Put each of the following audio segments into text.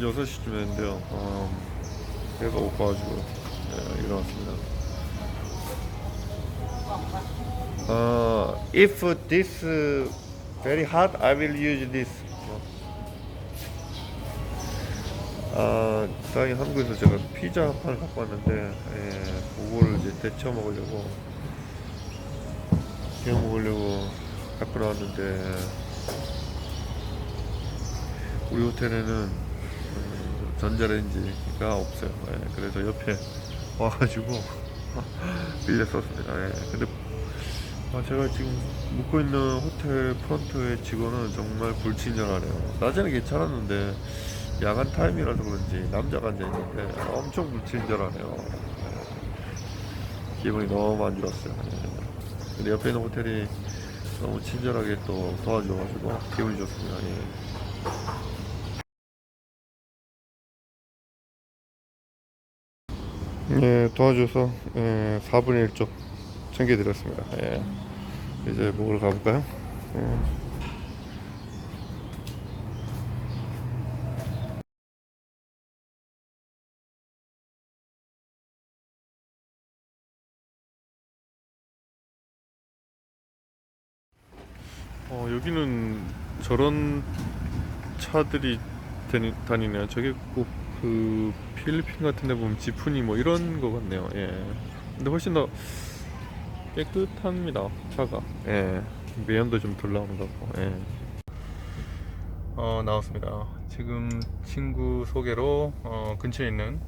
6시쯤인데요. 어, 배가 고파가지고 네, 일어났습니다. 어, if this very hot, I will use this. 아, 다행히 한국에서 제가 피자 한 판을 갖고 왔는데, 예, 그거를 이제 데쳐 먹으려고, 데워 먹으려고 갖고 나왔는데, 우리 호텔에는 음, 전자레인지가 없어요. 예, 그래서 옆에 와가지고 빌렸었습니다. 예, 근데 아, 제가 지금 묵고 있는 호텔 프런트의 직원은 정말 불친절하네요. 낮에는 괜찮았는데 야간 타임이라서 그런지 남자가 앉아 있는데 엄청 불친절하네요. 예, 기분이 너무 안 좋았어요. 예. 근데 옆에 있는 호텔이 너무 친절하게 또 도와줘가지고 기분이 좋습니다. 예. 예, 도와줘서 예, 4분의 1쪽 챙겨드렸습니다. 예. 이제 먹으러 가볼까요? 예. 어, 여기는 저런 차들이 다니, 다니네요. 저게 꼭 그 필리핀 같은 데 보면 지프니 뭐 이런 거 같네요. 예. 근데 훨씬 더 깨끗합니다. 차가. 예. 매연도 좀 덜 나오는 것 같고. 예. 어, 나왔습니다. 지금 친구 소개로 어, 근처에 있는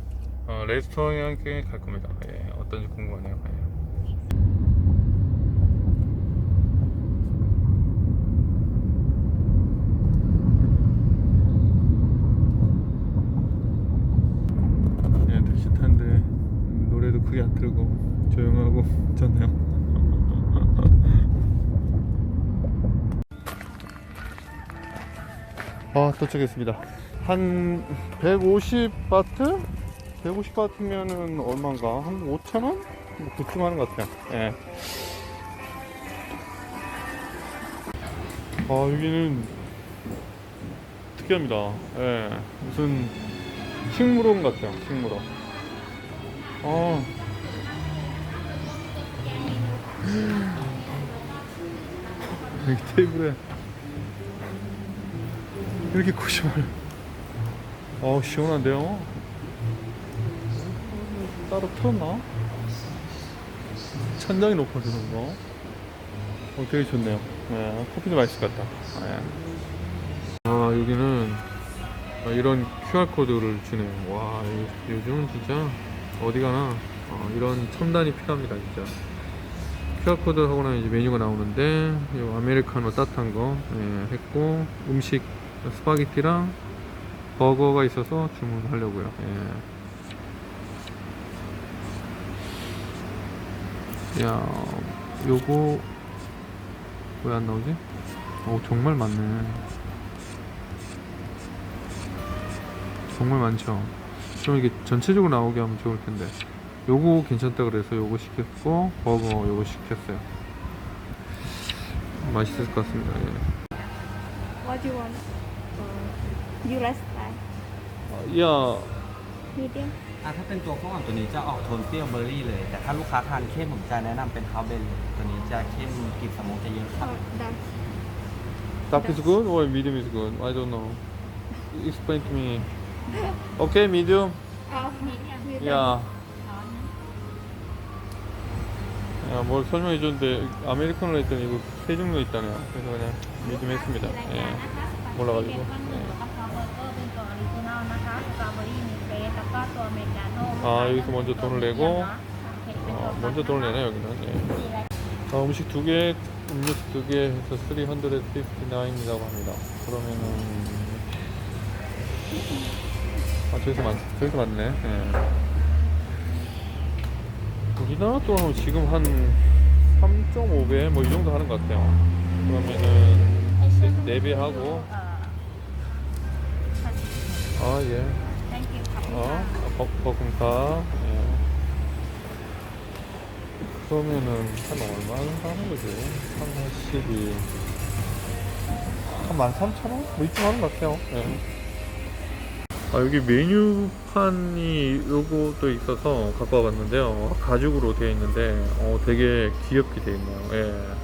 어, 레스토랑에 갈 겁니다. 예. 어떤지 궁금하네요. 예. 예, 택시 타는데 노래도 크게 안 틀고 조용하고 좋네요. 아 도착했습니다. 한 150바트? 150바트면은 얼마인가? 한 5천 원? 뭐 그쯤 하는 것 같아요. 예. 아 여기는 특이합니다. 예. 무슨 식물원 같아요. 식물원. 아. 여기 테이블에 이렇게 코시말. 어우 시원한데요. 따로 틀었나? 천장이 높아지는 거. 어, 되게 좋네요. 네, 커피도 맛있을 것 같다. 네. 아 여기는 아, 이런 QR 코드를 주네요. 와 요- 요즘은 진짜 어디 가나 어, 이런 첨단이 필요합니다 진짜. QR 코드 하고 나면 이제 메뉴가 나오는데 요 아메리카노 따뜻한 거 예, 했고 음식 스파게티랑 버거가 있어서 주문하려고요. 예. 야 요거 왜 안 나오지? 오 정말 많네. 정말 많죠. 그럼 이게 전체적으로 나오게 하면 좋을 텐데. 요거 괜찮다 그래서 요거 시켰고 버거 요거 시켰어요. 맛있을 것 같습니다. 예. What do you want? Uh, you like style? 아, 야, Medium? อ่ะถ้าเป็นตัวข้าวหวานตัวนี้จะออกโทนเปรี้ยวเบอร์รี่เลย แต่ถ้าลูกค้าทานเข้มผมจะแนะนำเป็นคาวเบนเลยตัวนี้จะเข้มกลิ่นสโมกจะเยอะครับ Oh, dark. dark is good or medium is good? I don't know. Explain to me. Okay, medium. Oh, medium. 야. 야, 뭘 설명해 줬는데 아메리카노 했더니 이거 세 종류 있다네요. 그래서 그냥 믿음했습니다. 네. 예. 몰라가지고. 예. 아, 아 여기서 먼저 돈을 내고 어, 어 먼저 돈을 내나요 여기는. 예. 아, 음식 두 개, 음료수 두 개 해서 359이라고 합니다. 그러면은 아 저기서 맞 저기서 맞네. 예. 우리나라 돈으로 지금 한 3.5배 뭐 이 정도 하는 것 같아요. 그러면은 4배 하고 아 예. 어, 버, 버금가. 예. 그러면은 한 얼마 하는 거지? 한 12. 한 13,000원? 뭐 이쯤 하는 것 같아요. 예. 아, 여기 메뉴판이 요것도 있어서 갖고 와봤는데요. 가죽으로 되어 있는데, 어, 되게 귀엽게 되어 있네요. 예.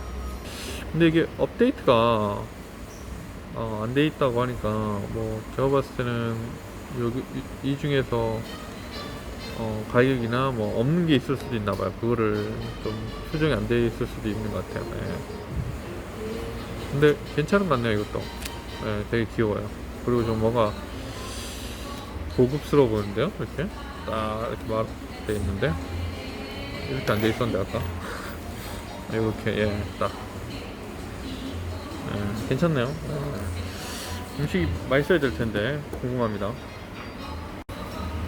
근데 이게 업데이트가, 어, 안돼 있다고 하니까, 뭐, 제가 봤을 때는, 여기, 이, 이 중에서, 어, 가격이나 뭐, 없는 게 있을 수도 있나 봐요. 그거를 좀 수정이 안 돼 있을 수도 있는 것 같아요. 예. 근데 괜찮은 것 같네요, 이것도. 예, 되게 귀여워요. 그리고 좀 뭔가, 고급스러워 보이는데요? 이렇게? 딱 이렇게 말돼 있는데? 이렇게 안 돼 있었는데 아까? 이렇게 예딱. 예, 괜찮네요. 예. 음식이 맛있어야 될 텐데 궁금합니다.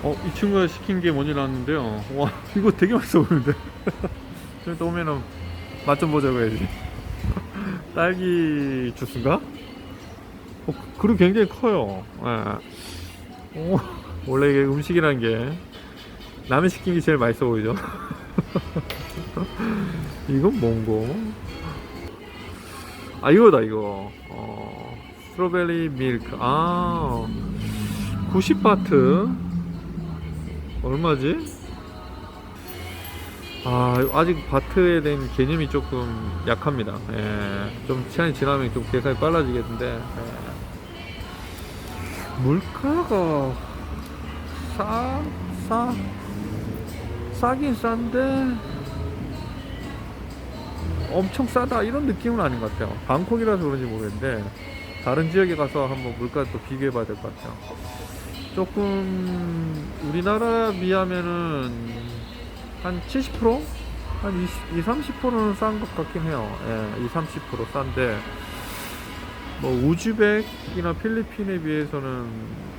어 이 친구가 시킨 게 뭔지 나왔는데요. 와 이거 되게 맛있어 보이는데? 좀 이따 오면은 맛 좀 보자고 해야지. 딸기 주스인가? 어, 그리고 굉장히 커요. 예. 오, 원래 이게 음식이라는 게 시킨 게 제일 맛있어 보이죠? 이건 뭔고? 아 이거다 이거 어, 스트로베리 밀크 아 90바트 얼마지? 아 아직 바트에 대한 개념이 조금 약합니다 예, 좀 시간이 지나면 좀 계산이 빨라지겠는데 예. 물가가 싸, 싸, 싸긴 싼데 엄청 싸다 이런 느낌은 아닌 것 같아요. 방콕이라서 그런지 모르겠는데 다른 지역에 가서 한번 물가 또 비교해 봐야 될 것 같아요. 조금 우리나라 비하면은 한 70%? 한 20, 30%는 싼 것 같긴 해요. 예, 20, 30% 싼데 뭐 우즈벡이나 필리핀에 비해서는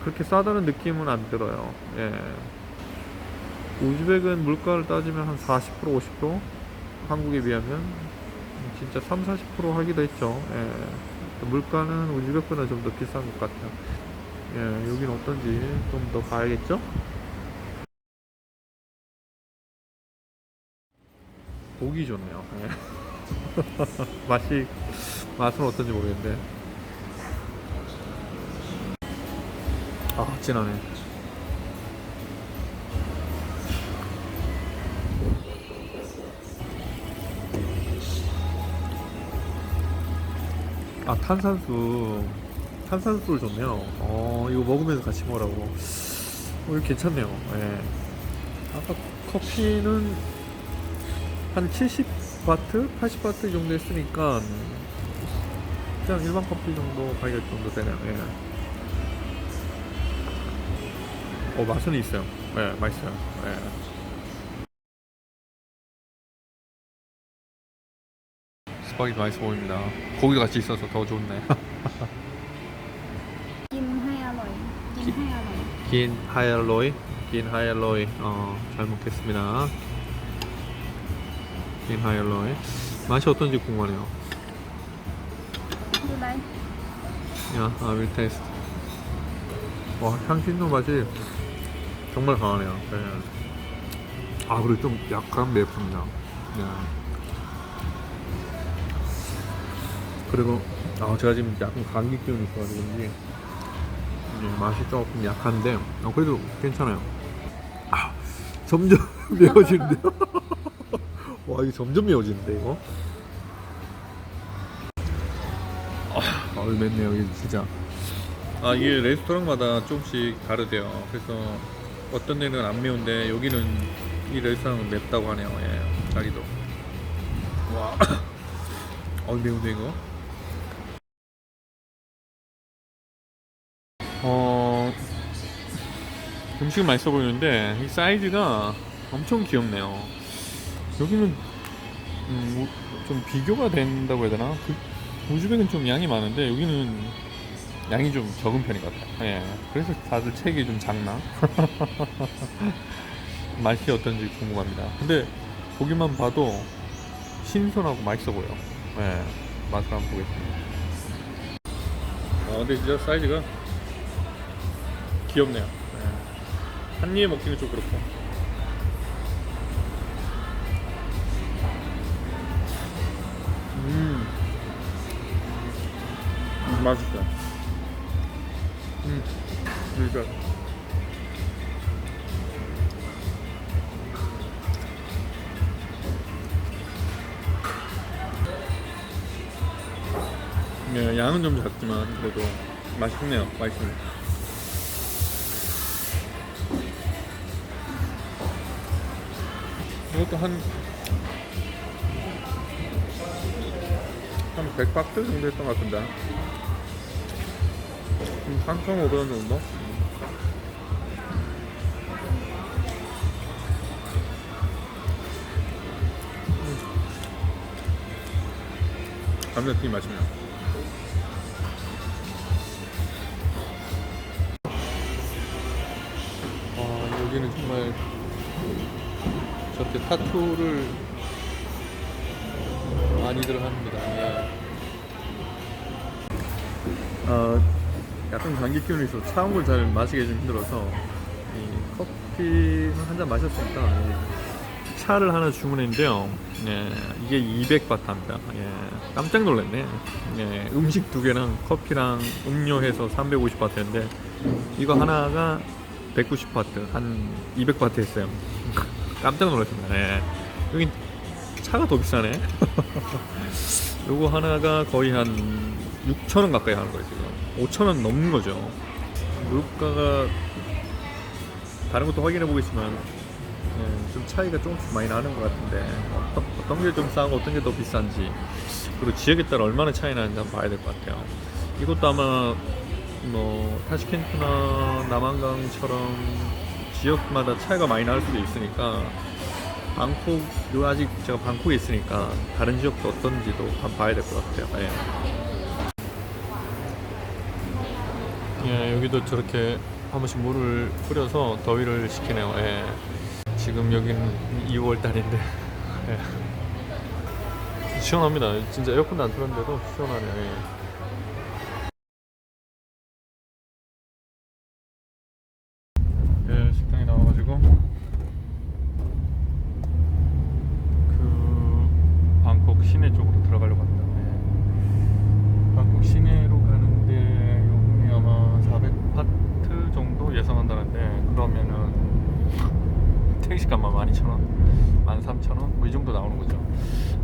그렇게 싸다는 느낌은 안 들어요. 예. 우즈벡은 물가를 따지면 한 40% 50% 한국에 비하면 진짜 3, 40% 하기도 했죠. 예. 물가는 우즈벡보다 좀 더 비싼 것 같아요. 예, 여긴 어떤지 좀 더 봐야겠죠? 보기 좋네요. 예. 맛이 맛은 어떤지 모르겠는데 아 진하네 아 탄산수 탄산수를 줬네요 어 이거 먹으면서 같이 먹으라고 어 이거 괜찮네요 예. 아까 커피는 한 70바트? 80바트 정도 했으니까 그냥 일반 커피 정도 가격 정도 되네요 예. 어, 맛은 있어요. 네, 맛있어요. 네. 스파게티 맛있어 보입니다. 고기 같이 있어서 더 좋네. 긴 하얄로이. 긴 하얄로이. 어, 잘 먹겠습니다. 긴 하얄로이. 맛이 어떤지 궁금하네요. 야, 아, I will 와, 향신료 맛이 정말 강하네요. 네. 아, 그리고 좀 약간 맵습니다. 네. 그리고, 아, 제가 지금 약간 감기 기운이 있어가지고 그런지, 네, 맛이 조금 약한데, 어, 그래도 괜찮아요. 아, 점점 매워지는데요? 와, 이게 점점 매워지는데, 이거? 아, 맵네요, 이게 진짜. 아, 이게 레스토랑마다 조금씩 다르대요. 그래서 어떤 데는 안 매운데 여기는 이 레스토랑은 맵다고 하네요. 예, 자기도. 와, 어 매운데 이거. 어, 음식은 맛있어 보이는데 이 사이즈가 엄청 귀엽네요. 여기는 음, 우- 좀 비교가 된다고 해야 되나? 그, 우즈벡은 좀 양이 많은데 여기는 양이 좀 적은 편인 것 같아요. 예. 그래서 다들 책이 좀 작나? 맛이 어떤지 궁금합니다. 근데 보기만 봐도 신선하고 맛있어 보여. 예. 맛을 한번 보겠습니다. 아, 근데 진짜 사이즈가 귀엽네요. 예. 한 입에 먹기는 좀 그렇고. 음. 음, 맛있다. 음, 진짜. 네, 양은 좀 작지만 그래도 맛있네요. 맛있네요. 이것도 한, 한 100박스 정도 했던 것 같은데. 한 3,500원 정도? 감자튀김 맛있네요. 아, 여기는 정말 저렇게 타투를 많이들 합니다. 예. 어, 약간 감기 기운이 있어서 차운 걸 잘 마시기 좀 힘들어서 이 커피는 한잔 마셨으니까 이 차를 하나 주문했는데요. 예, 이게 200바트입니다. 예, 깜짝 놀랐네. 예, 음식 두 개랑 커피랑 음료 해서 350바트인데 이거 하나가 190바트, 한 200바트 했어요. 깜짝 놀랐습니다. 예. 여기 차가 더 비싸네. 요거 하나가 거의 한 6,000원 가까이 하는 거예요, 지금. 5,000원 넘는 거죠. 물가가 다른 것도 확인해 보겠지만 예, 좀 차이가 조금씩 많이 나는 것 같은데 어떤, 어떤 게 좀 싸고 어떤 게 더 비싼지 그리고 지역에 따라 얼마나 차이 나는지 한번 봐야 될 것 같아요. 이것도 아마 뭐 타시켄트나 남한강처럼 지역마다 차이가 많이 날 수도 있으니까 방콕 요 아직 제가 방콕에 있으니까 다른 지역도 어떤지도 한번 봐야 될 것 같아요. 예. 예, 여기도 저렇게 한 번씩 물을 뿌려서 더위를 식히네요. 예. 지금 여기는 2월 달인데 예. 시원합니다. 진짜 에어컨도 안 틀었는데도 시원하네요. 예. 예, 식당에 나와가지고 그 방콕 시내 쪽으로 들어가려고 합니다. 예. 방콕 시내로 가는데 요금이 아마 400바트 정도 예상한다는데 그러면은 택시값만 12,000원, 13,000원 뭐 이 정도 나오는 거죠.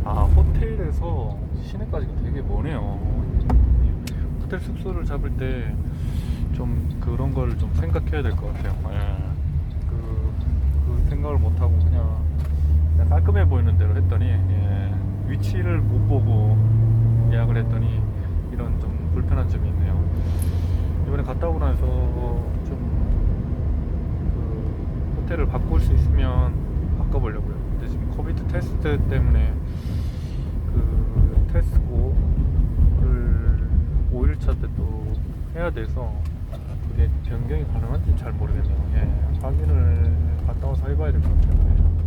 아 호텔에서 시내까지가 되게 머네요. 호텔 숙소를 잡을 때 좀 그런 걸좀 생각해야 될 것 같아요. 예. 그, 그 생각을 못 하고 그냥, 그냥 깔끔해 보이는 대로 했더니 예. 위치를 못 보고 예약을 했더니 이런 좀 불편한 점이 있네요. 이번에 갔다 오고 나서 좀 그 호텔을 바꿀 수 있으면 바꿔보려고요. 코비드 테스트 때문에 그 테스트고를 5일차 때 또 해야 돼서 그게 변경이 가능한지 잘 모르겠네요. 예, 확인을 갔다 와서 해봐야 될 것 같아요. 예.